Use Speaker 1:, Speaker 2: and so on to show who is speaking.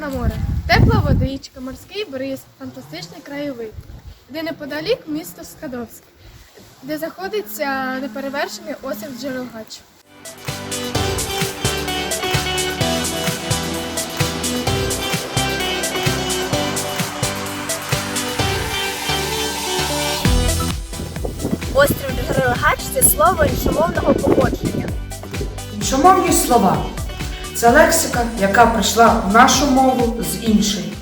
Speaker 1: на море. Тепла водичка, морський бриз, фантастичний краєвид. Де неподалік місто Скадовське, де знаходиться неперевершений острів Джерелгач.
Speaker 2: Острів Джерелгач це слово іншомовного походження.
Speaker 3: Іншомовні слова це лексика, яка прийшла в нашу мову з іншої.